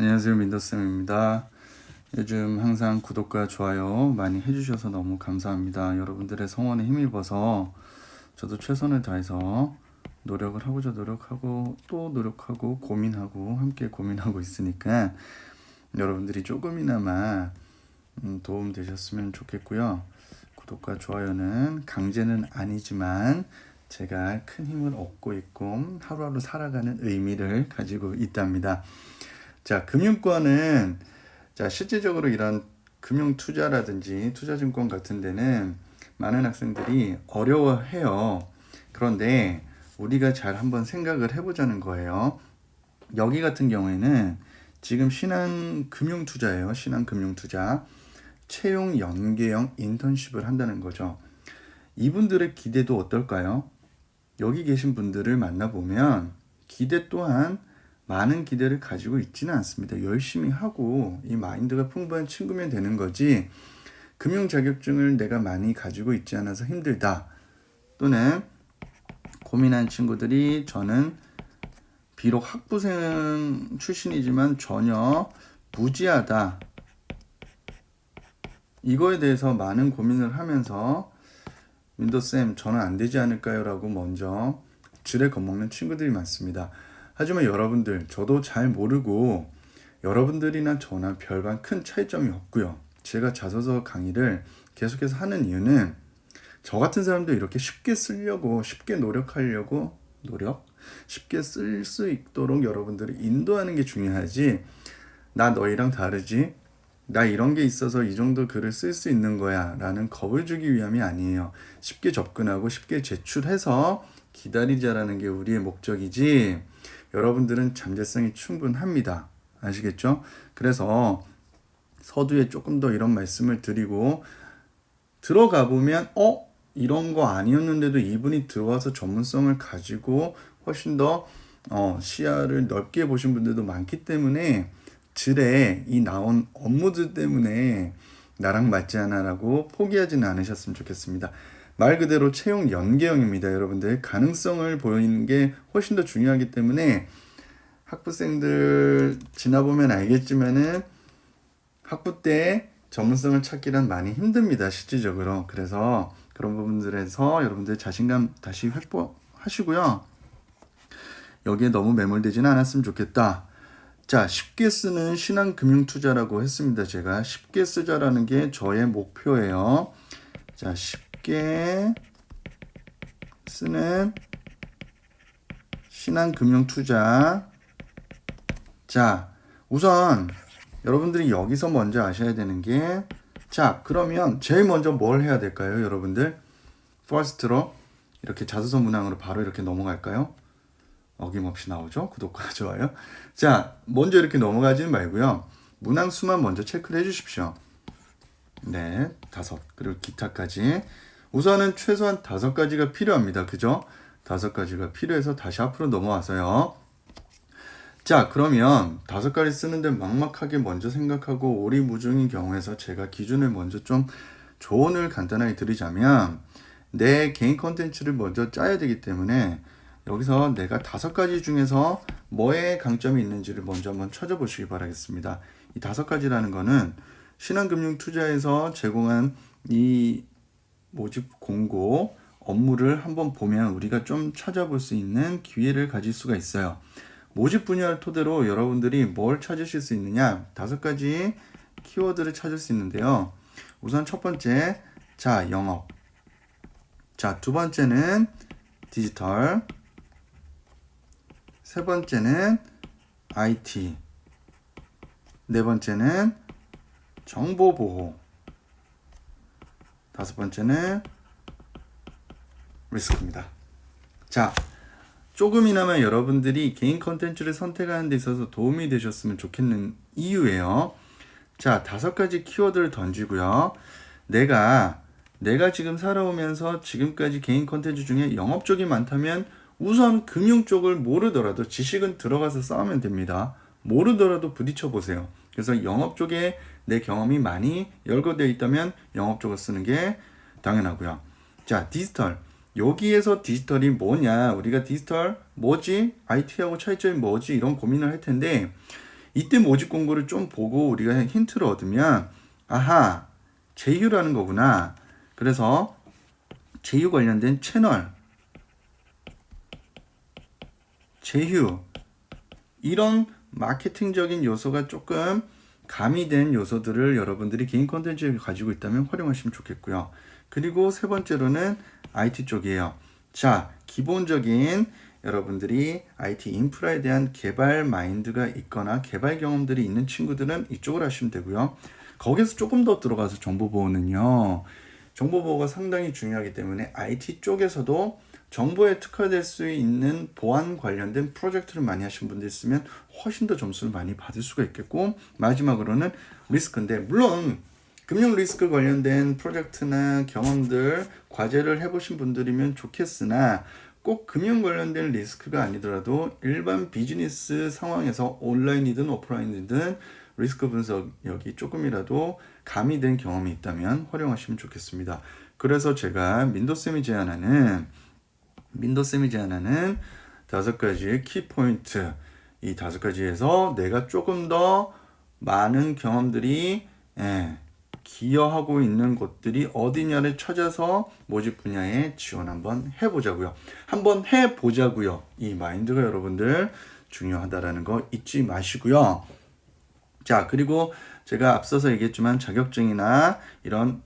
안녕하세요 민더쌤입니다. 요즘 항상 구독과 좋아요 많이 해주셔서 너무 감사합니다. 여러분들의 성원에 힘입어서 저도 최선을 다해서 노력을 하고자 노력하고 또 노력하고 고민하고 함께 고민하고 있으니까 여러분들이 조금이나마 음, 도움 되셨으면 좋겠고요. 구독과 좋아요는 강제는 아니지만 제가 큰 힘을 얻고 있고 하루하루 살아가는 의미를 가지고 있답니다. 자, 금융권은 자, 실질적으로 이런 금융 투자라든지 투자증권 같은 데는 많은 학생들이 어려워해요. 그런데 우리가 잘 한번 생각을 해보자는 거예요. 여기 같은 경우에는 지금 신한 금융 투자예요. 신한 금융 투자. 채용 연계형 인턴십을 한다는 거죠. 이분들의 기대도 어떨까요? 여기 계신 분들을 만나보면 기대 또한 많은 기대를 가지고 있지는 않습니다. 열심히 하고 이 마인드가 풍부한 친구면 되는 거지 금융 자격증을 내가 많이 가지고 있지 않아서 힘들다. 또는 고민한 친구들이 저는 비록 학부생 출신이지만 전혀 무지하다. 이거에 대해서 많은 고민을 하면서 윈도쌤 저는 안 되지 않을까요? 라고 먼저 줄에 겁먹는 친구들이 많습니다. 하지만 여러분들 저도 잘 모르고 여러분들이나 저나 별반 큰 차이점이 없고요. 제가 자소서 강의를 계속해서 하는 이유는 저 같은 사람도 이렇게 쉽게 쓰려고 쉽게 노력하려고 노력? 쉽게 쓸 수 있도록 여러분들을 인도하는 게 중요하지 나 너희랑 다르지 나 이런 게 있어서 이 정도 글을 쓸 수 있는 거야 라는 겁을 주기 위함이 아니에요. 쉽게 접근하고 쉽게 제출해서 기다리자라는 게 우리의 목적이지 여러분들은 잠재성이 충분합니다 아시겠죠? 그래서 서두에 조금 더 이런 말씀을 드리고 들어가 보면 어 이런 거 아니었는데도 이분이 들어와서 전문성을 가지고 훨씬 더 어, 시야를 넓게 보신 분들도 많기 때문에 질에 이 나온 업무들 때문에 나랑 맞지 않아라고 포기하지는 않으셨으면 좋겠습니다. 말 그대로 채용 연계형입니다. 여러분들 가능성을 보이는 게 훨씬 더 중요하기 때문에 학부생들 지나보면 알겠지만은 학부 때 전문성을 찾기란 많이 힘듭니다. 실질적으로. 그래서 그런 부분들에서 여러분들 자신감 다시 회복하시고요. 여기에 너무 매몰되지는 않았으면 좋겠다. 자, 쉽게 쓰는 신한금융투자라고 했습니다. 제가 쉽게 쓰자라는 게 저의 목표예요. 자, 쉽게 쓰는 신한금융투자. 자, 우선 여러분들이 여기서 먼저 아셔야 되는 게 자, 그러면 제일 먼저 뭘 해야 될까요, 여러분들? 퍼스트로 이렇게 자소서 문항으로 바로 이렇게 넘어갈까요? 어김없이 나오죠. 구독과 좋아요. 자, 먼저 이렇게 넘어가지는 말고요. 문항 수만 먼저 체크를 해 주십시오. 네, 다섯. 그리고 기타까지. 우선은 최소한 다섯 가지가 필요합니다. 그죠? 다섯 가지가 필요해서 다시 앞으로 넘어와서요. 자, 그러면 다섯 가지 쓰는데 막막하게 먼저 생각하고 오리무중인 경우에서 제가 기준을 먼저 좀 조언을 간단하게 드리자면 내 개인 컨텐츠를 먼저 짜야 되기 때문에 여기서 내가 다섯 가지 중에서 뭐에 강점이 있는지를 먼저 한번 찾아보시기 바라겠습니다. 이 다섯 가지라는 거는 신한금융투자에서 제공한 이 모집 공고 업무를 한번 보면 우리가 좀 찾아볼 수 있는 기회를 가질 수가 있어요. 모집 분야를 토대로 여러분들이 뭘 찾으실 수 있느냐 다섯 가지 키워드를 찾을 수 있는데요. 우선 첫 번째 자 영업 자 두 번째는 디지털 세 번째는 IT 네 번째는 정보 보호 다섯 번째는 리스크입니다. 자, 조금이나마 여러분들이 개인 컨텐츠를 선택하는 데 있어서 도움이 되셨으면 좋겠는 이유예요. 자, 다섯 가지 키워드를 던지고요. 내가 내가 지금 살아오면서 지금까지 개인 컨텐츠 중에 영업 쪽이 많다면 우선 금융 쪽을 모르더라도 지식은 들어가서 싸우면 됩니다. 모르더라도 부딪혀 보세요. 그래서 영업 쪽에 내 경험이 많이 열거되어 있다면 영업 쪽을 쓰는 게 당연하고요. 자, 디지털. 여기에서 디지털이 뭐냐? 우리가 디지털 뭐지? IT하고 차이점이 뭐지? 이런 고민을 할 텐데 이때 모집 공고를 좀 보고 우리가 힌트를 얻으면 아하 제휴라는 거구나. 그래서 제휴 관련된 채널 제휴 이런 마케팅적인 요소가 조금 가미된 요소들을 여러분들이 개인 컨텐츠에 가지고 있다면 활용하시면 좋겠고요. 그리고 세 번째로는 IT 쪽이에요. 자, 기본적인 여러분들이 IT 인프라에 대한 개발 마인드가 있거나 개발 경험들이 있는 친구들은 이쪽을 하시면 되고요. 거기서 조금 더 들어가서 정보 보호는요. 정보 보호가 상당히 중요하기 때문에 IT 쪽에서도 정보에 특화될 수 있는 보안 관련된 프로젝트를 많이 하신 분들 있으면 훨씬 더 점수를 많이 받을 수가 있겠고 마지막으로는 리스크인데 물론 금융 리스크 관련된 프로젝트나 경험들 과제를 해보신 분들이면 좋겠으나 꼭 금융 관련된 리스크가 아니더라도 일반 비즈니스 상황에서 온라인이든 오프라인이든 리스크 분석력이 조금이라도 가미된 경험이 있다면 활용하시면 좋겠습니다. 그래서 제가 민도쌤이 제안하는 민도쌤이 제안하는 다섯 가지의 키포인트 이 다섯 가지에서 내가 조금 더 많은 경험들이 예, 기여하고 있는 곳들이 어디냐를 찾아서 모집 분야에 지원 한번 해보자고요. 한번 해보자고요. 이 마인드가 여러분들 중요하다라는 거 잊지 마시고요. 자, 그리고 제가 앞서서 얘기했지만 자격증이나 이런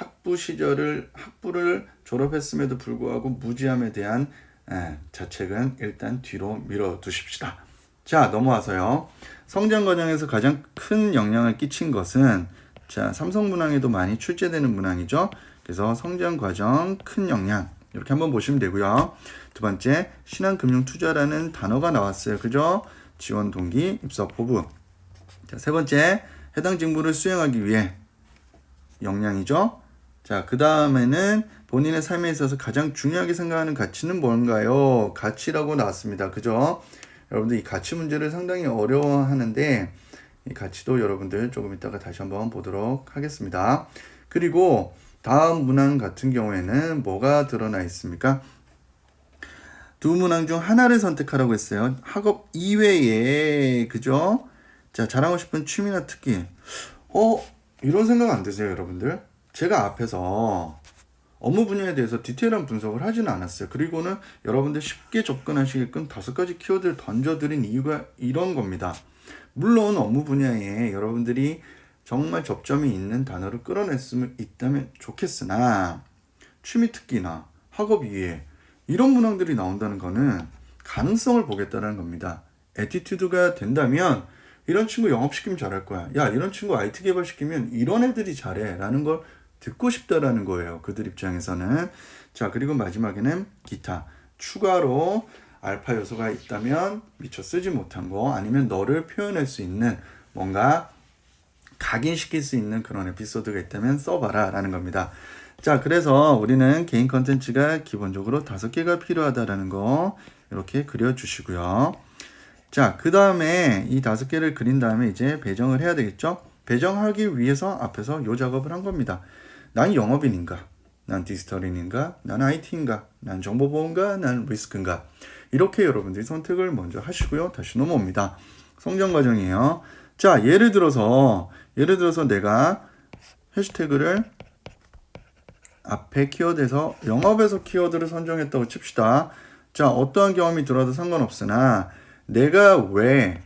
학부 시절을 학부를 졸업했음에도 불구하고 무지함에 대한 에, 자책은 일단 뒤로 밀어 두십시다. 자, 넘어와서요. 성장 과정에서 가장 큰 영향을 끼친 것은 자, 삼성 문항에도 많이 출제되는 문항이죠. 그래서 성장 과정 큰 영향 이렇게 한번 보시면 되고요. 두 번째, 신한금융투자라는 단어가 나왔어요. 그죠? 지원 동기, 입사 포부. 자, 세 번째, 해당 직무를 수행하기 위해 역량이죠. 자, 그 다음에는 본인의 삶에 있어서 가장 중요하게 생각하는 가치는 뭔가요? 가치라고 나왔습니다. 그죠? 여러분들 이 가치 문제를 상당히 어려워하는데 이 가치도 여러분들 조금 이따가 다시 한번 보도록 하겠습니다. 그리고 다음 문항 같은 경우에는 뭐가 드러나 있습니까? 두 문항 중 하나를 선택하라고 했어요. 학업 이외에 그죠? 자 자랑하고 싶은 취미나 특기. 어 이런 생각 안 드세요, 여러분들? 제가 앞에서 업무 분야에 대해서 디테일한 분석을 하지는 않았어요. 그리고는 여러분들 쉽게 접근하시게끔 다섯 가지 키워드를 던져드린 이유가 이런 겁니다. 물론 업무 분야에 여러분들이 정말 접점이 있는 단어를 끌어냈으면 있다면 좋겠으나 취미 특기나 학업 이외에 이런 문항들이 나온다는 거는 가능성을 보겠다는 겁니다. 에티튜드가 된다면 이런 친구 영업시키면 잘할 거야. 야, 이런 친구 IT 개발시키면 이런 애들이 잘해. 라는 걸 듣고 싶다라는 거예요. 그들 입장에서는. 자, 그리고 마지막에는 기타. 추가로 알파 요소가 있다면 미처 쓰지 못한 거 아니면 너를 표현할 수 있는 뭔가 각인시킬 수 있는 그런 에피소드가 있다면 써봐라 라는 겁니다. 자, 그래서 우리는 개인 컨텐츠가 기본적으로 다섯 개가 필요하다라는 거 이렇게 그려주시고요. 자, 그 다음에 이 다섯 개를 그린 다음에 이제 배정을 해야 되겠죠? 배정하기 위해서 앞에서 요 작업을 한 겁니다. 난 영업인인가? 난 디지털인인가? 난 IT인가? 난 정보보험가? 난 리스크인가? 이렇게 여러분들이 선택을 먼저 하시고요. 다시 넘어옵니다. 성장 과정이에요. 자, 예를 들어서, 예를 들어서 내가 해시태그를 앞에 키워드에서 영업에서 키워드를 선정했다고 칩시다. 자, 어떠한 경험이 들어도 상관없으나 내가 왜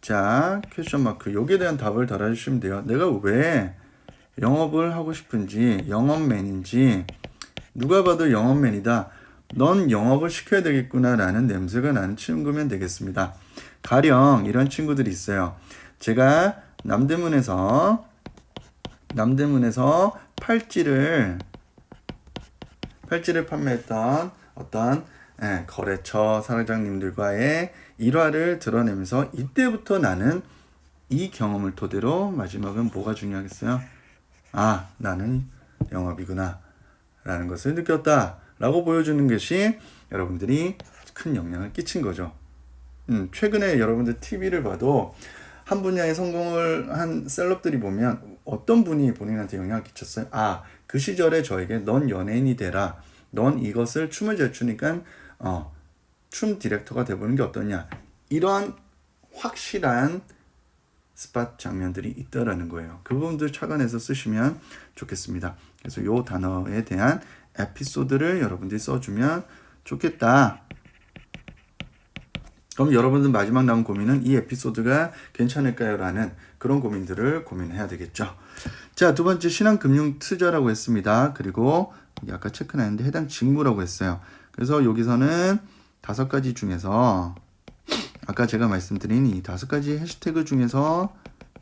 자, 퀘션 마크 여기에 대한 답을 달아주시면 돼요. 내가 왜 영업을 하고 싶은지 영업맨인지 누가 봐도 영업맨이다. 넌 영업을 시켜야 되겠구나 라는 냄새가 나는 친구면 되겠습니다. 가령 이런 친구들이 있어요. 제가 남대문에서 남대문에서 팔찌를 팔찌를 판매했던 어떤 예, 거래처 사장님들과의 일화를 드러내면서 이때부터 나는 이 경험을 토대로 마지막은 뭐가 중요하겠어요? 아, 나는 영업이구나. 라는 것을 느꼈다. 라고 보여주는 것이 여러분들이 큰 영향을 끼친 거죠. 음, 최근에 여러분들 TV를 봐도 한 분야에 성공을 한 셀럽들이 보면 어떤 분이 본인한테 영향을 끼쳤어요? 아, 그 시절에 저에게 넌 연예인이 되라. 넌 이것을 춤을 잘 추니까 어, 춤 디렉터가 돼보는 게 어떠냐. 이러한 확실한 스팟 장면들이 있다라는 거예요. 그 부분들 착안해서 쓰시면 좋겠습니다. 그래서 이 단어에 대한 에피소드를 여러분들이 써주면 좋겠다. 그럼 여러분들 마지막 남은 고민은 이 에피소드가 괜찮을까요? 라는 그런 고민들을 고민해야 되겠죠. 자, 두 번째 신한금융 투자라고 했습니다. 그리고 아까 체크는 했는데 해당 직무라고 했어요. 그래서 여기서는 다섯 가지 중에서 아까 제가 말씀드린 이 다섯 가지 해시태그 중에서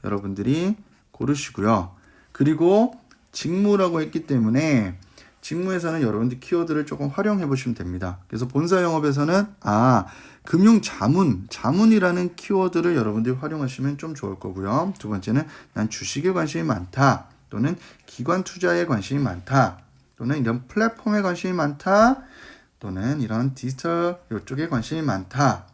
여러분들이 고르시고요. 그리고 직무라고 했기 때문에 직무에서는 여러분들 키워드를 조금 활용해 보시면 됩니다. 그래서 본사 영업에서는 아 금융 자문 자문이라는 키워드를 여러분들이 활용하시면 좀 좋을 거고요. 두 번째는 난 주식에 관심이 많다 또는 기관 투자에 관심이 많다 또는 이런 플랫폼에 관심이 많다 또는 이런 디지털 이쪽에 관심이 많다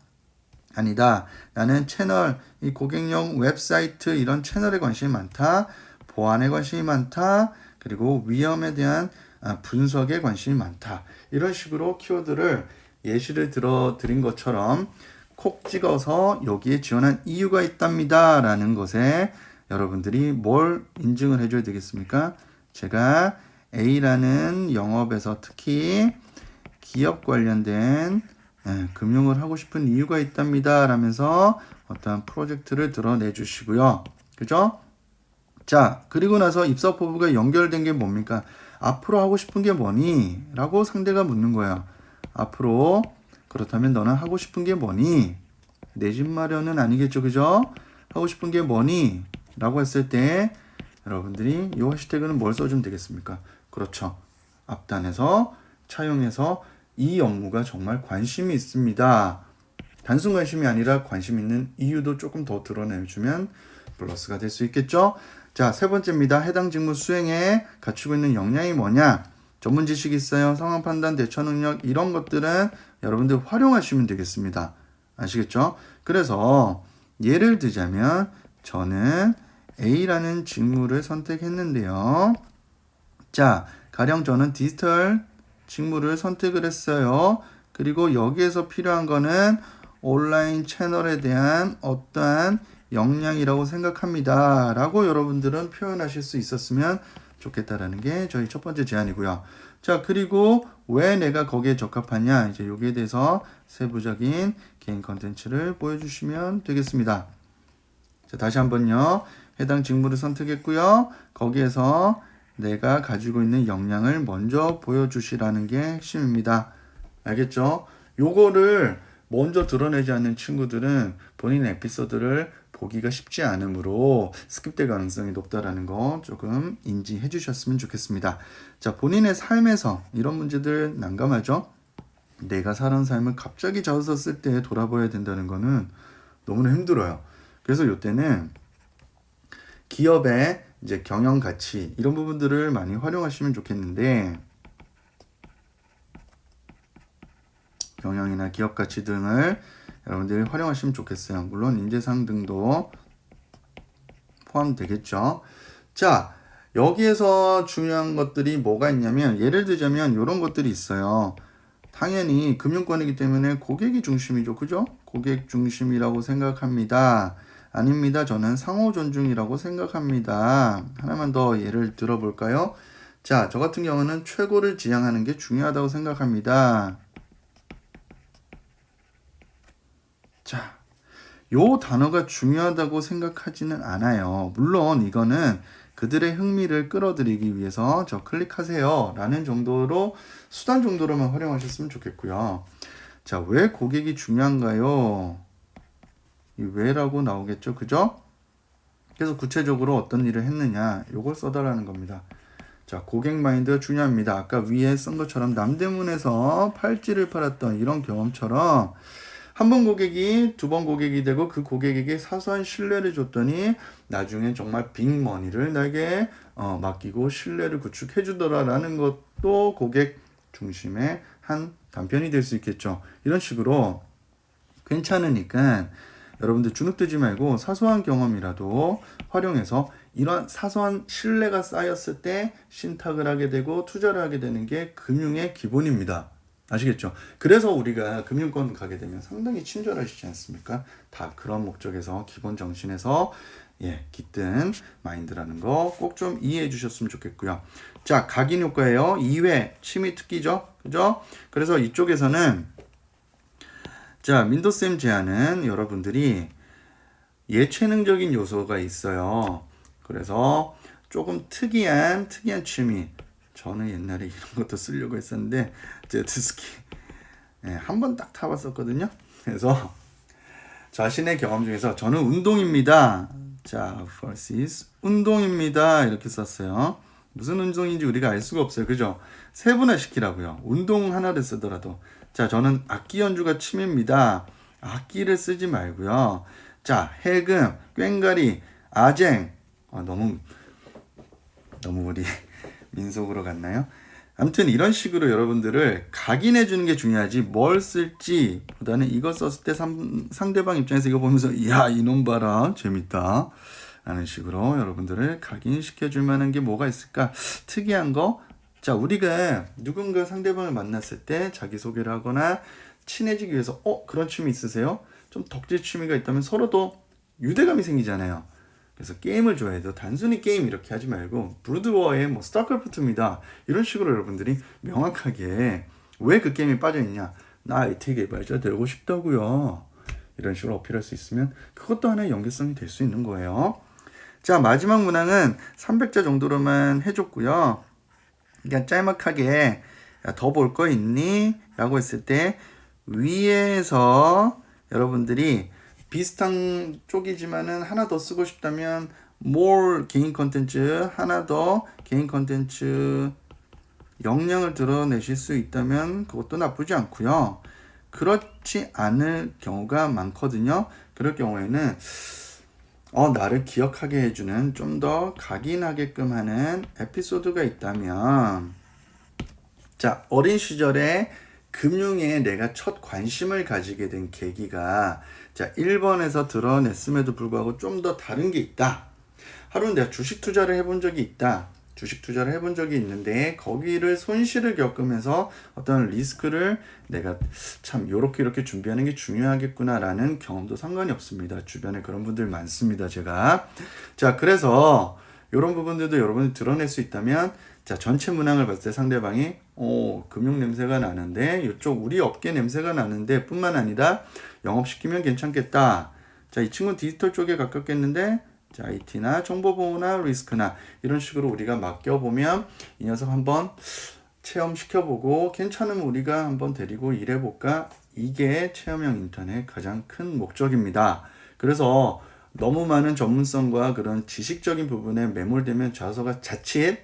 아니다. 나는 채널, 이 고객용 웹사이트 이런 채널에 관심이 많다. 보안에 관심이 많다. 그리고 위험에 대한 아, 분석에 관심이 많다. 이런 식으로 키워드를 예시를 들어 드린 것처럼 콕 찍어서 여기에 지원한 이유가 있답니다. 라는 것에 여러분들이 뭘 인증을 해줘야 되겠습니까? 제가 A라는 영업에서 특히 기업 관련된 예, 금융을 하고 싶은 이유가 있답니다. 라면서 어떠한 프로젝트를 드러내 주시고요. 그죠? 자, 그리고 나서 입사 포부가 연결된 게 뭡니까? 앞으로 하고 싶은 게 뭐니? 라고 상대가 묻는 거예요. 앞으로 그렇다면 너는 하고 싶은 게 뭐니? 내 집 마련은 아니겠죠, 그죠? 하고 싶은 게 뭐니? 라고 했을 때 여러분들이 이 해시태그는 뭘 써주면 되겠습니까? 그렇죠. 앞단에서 차용해서 이 업무가 정말 관심이 있습니다. 단순 관심이 아니라 관심 있는 이유도 조금 더 드러내주면 플러스가 될 수 있겠죠? 자, 세 번째입니다. 해당 직무 수행에 갖추고 있는 역량이 뭐냐? 전문 지식이 있어요. 상황 판단, 대처 능력 이런 것들은 여러분들 활용하시면 되겠습니다. 아시겠죠? 그래서 예를 들자면 저는 A라는 직무를 선택했는데요. 자, 가령 저는 디지털 직무를 선택을 했어요. 그리고 여기에서 필요한 거는 온라인 채널에 대한 어떠한 역량이라고 생각합니다. 라고 여러분들은 표현하실 수 있었으면 좋겠다라는 게 저희 첫 번째 제안이고요. 자, 그리고 왜 내가 거기에 적합하냐? 이제 여기에 대해서 세부적인 개인 컨텐츠를 보여주시면 되겠습니다. 자, 다시 한번요. 해당 직무를 선택했고요. 거기에서 내가 가지고 있는 역량을 먼저 보여주시라는 게 핵심입니다. 알겠죠? 요거를 먼저 드러내지 않는 친구들은 본인의 에피소드를 보기가 쉽지 않으므로 스킵될 가능성이 높다라는 거 조금 인지해 주셨으면 좋겠습니다. 자, 본인의 삶에서 이런 문제들 난감하죠? 내가 살아온 삶을 갑자기 잡았을 때 돌아봐야 된다는 거는 너무나 힘들어요. 그래서 요때는 기업의 이제 경영 가치 이런 부분들을 많이 활용하시면 좋겠는데 경영이나 기업 가치 등을 여러분들이 활용하시면 좋겠어요. 물론 인재상 등도 포함되겠죠. 자, 여기에서 중요한 것들이 뭐가 있냐면 예를 들자면 이런 것들이 있어요. 당연히 금융권이기 때문에 고객이 중심이죠. 그죠? 고객 중심이라고 생각합니다. 아닙니다. 저는 상호 존중이라고 생각합니다. 하나만 더 예를 들어볼까요? 자, 저 같은 경우는 최고를 지향하는 게 중요하다고 생각합니다. 자, 요 단어가 중요하다고 생각하지는 않아요. 물론 이거는 그들의 흥미를 끌어들이기 위해서 저 클릭하세요 라는 정도로 수단 정도로만 활용하셨으면 좋겠고요. 자, 왜 고객이 중요한가요? 이 왜라고 나오겠죠. 그죠? 그래서 구체적으로 어떤 일을 했느냐 요걸 써달라는 겁니다. 자, 고객 마인드가 중요합니다. 아까 위에 쓴 것처럼 남대문에서 팔찌를 팔았던 이런 경험처럼 한 번 고객이 두 번 고객이 되고 그 고객에게 사소한 신뢰를 줬더니 나중엔 정말 빅머니를 나에게 어, 맡기고 신뢰를 구축해 주더라라는 것도 고객 중심의 한 단편이 될 수 있겠죠. 이런 식으로 괜찮으니까 여러분들 주눅들지 말고 사소한 경험이라도 활용해서 이런 사소한 신뢰가 쌓였을 때 신탁을 하게 되고 투자를 하게 되는 게 금융의 기본입니다. 아시겠죠? 그래서 우리가 금융권 가게 되면 상당히 친절하시지 않습니까? 다 그런 목적에서 기본 정신에서 예, 깃든 마인드라는 거 꼭 좀 이해해 주셨으면 좋겠고요. 자, 각인 효과예요. 2회 침이 특기죠. 그죠? 그래서 이쪽에서는 자, 민도쌤 제안은 여러분들이 예체능적인 요소가 있어요. 그래서 조금 특이한 특이한 취미. 저는 옛날에 이런 것도 쓰려고 했었는데 제트스키 예, 한 번 딱 타봤었거든요. 그래서 자신의 경험 중에서 저는 운동입니다. 자, versus 운동입니다. 이렇게 썼어요. 무슨 운동인지 우리가 알 수가 없어요. 그죠? 세분화 시키라고요. 운동 하나를 쓰더라도. 자, 저는 악기 연주가 취미입니다. 악기를 쓰지 말고요. 자, 해금, 꽹가리, 아쟁. 아, 너무 너무 우리 민속으로 갔나요? 아무튼 이런 식으로 여러분들을 각인해 주는 게 중요하지 뭘 쓸지 보다는 이거 썼을 때 상, 상대방 입장에서 이거 보면서 야 이놈 봐라 재밌다 라는 식으로 여러분들을 각인시켜 줄 만한 게 뭐가 있을까 특이한 거 자, 우리가 누군가 상대방을 만났을 때 자기소개를 하거나 친해지기 위해서 어, 그런 취미 있으세요? 좀 덕질 취미가 있다면 서로도 유대감이 생기잖아요. 그래서 게임을 좋아해도 단순히 게임 이렇게 하지 말고 브루드워의 뭐 스타크래프트입니다. 이런 식으로 여러분들이 명확하게 왜 그 게임에 빠져 있냐? 나 IT 개발자 되고 싶다고요. 이런 식으로 어필할 수 있으면 그것도 하나의 연계성이 될 수 있는 거예요. 자, 마지막 문항은 300자 정도로만 해줬고요. 그냥 짤막하게 더 볼 거 있니? 라고 했을 때 위에서 여러분들이 비슷한 쪽이지만은 하나 더 쓰고 싶다면 more 개인 컨텐츠 하나 더 개인 컨텐츠 역량을 드러내실 수 있다면 그것도 나쁘지 않고요. 그렇지 않을 경우가 많거든요. 그럴 경우에는 어, 나를 기억하게 해주는 좀 더 각인하게끔 하는 에피소드가 있다면 자, 어린 시절에 금융에 내가 첫 관심을 가지게 된 계기가 자, 1번에서 드러냈음에도 불구하고 좀 더 다른 게 있다. 하루는 내가 주식 투자를 해본 적이 있다. 주식 투자를 해본 적이 있는데 거기를 손실을 겪으면서 어떤 리스크를 내가 참 요렇게 이렇게 준비하는 게 중요하겠구나라는 경험도 상관이 없습니다. 주변에 그런 분들 많습니다. 제가 자 그래서 이런 부분들도 여러분이 드러낼 수 있다면 자 전체 문항을 봤을 때 상대방이 오 금융 냄새가 나는데 이쪽 우리 업계 냄새가 나는데 뿐만 아니라 영업시키면 괜찮겠다. 자 이 친구는 디지털 쪽에 가깝겠는데 자, IT나 정보보호나 리스크나 이런 식으로 우리가 맡겨보면 이 녀석 한번 체험시켜보고 괜찮으면 우리가 한번 데리고 일해볼까? 이게 체험형 인턴의 가장 큰 목적입니다. 그래서 너무 많은 전문성과 그런 지식적인 부분에 매몰되면 좌서가 자칫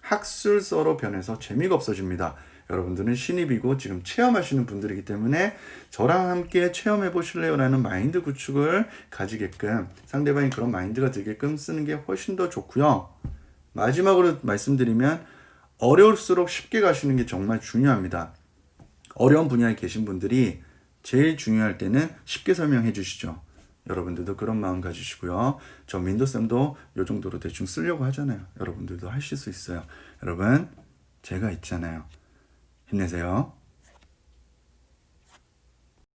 학술서로 변해서 재미가 없어집니다. 여러분들은 신입이고 지금 체험하시는 분들이기 때문에 저랑 함께 체험해 보실래요? 라는 마인드 구축을 가지게끔 상대방이 그런 마인드가 들게끔 쓰는 게 훨씬 더 좋고요. 마지막으로 말씀드리면 어려울수록 쉽게 가시는 게 정말 중요합니다. 어려운 분야에 계신 분들이 제일 중요할 때는 쉽게 설명해 주시죠. 여러분들도 그런 마음 가지시고요. 저 민도쌤도 요 정도로 대충 쓰려고 하잖아요. 여러분들도 하실 수 있어요. 여러분, 제가 있잖아요. 힘내세요.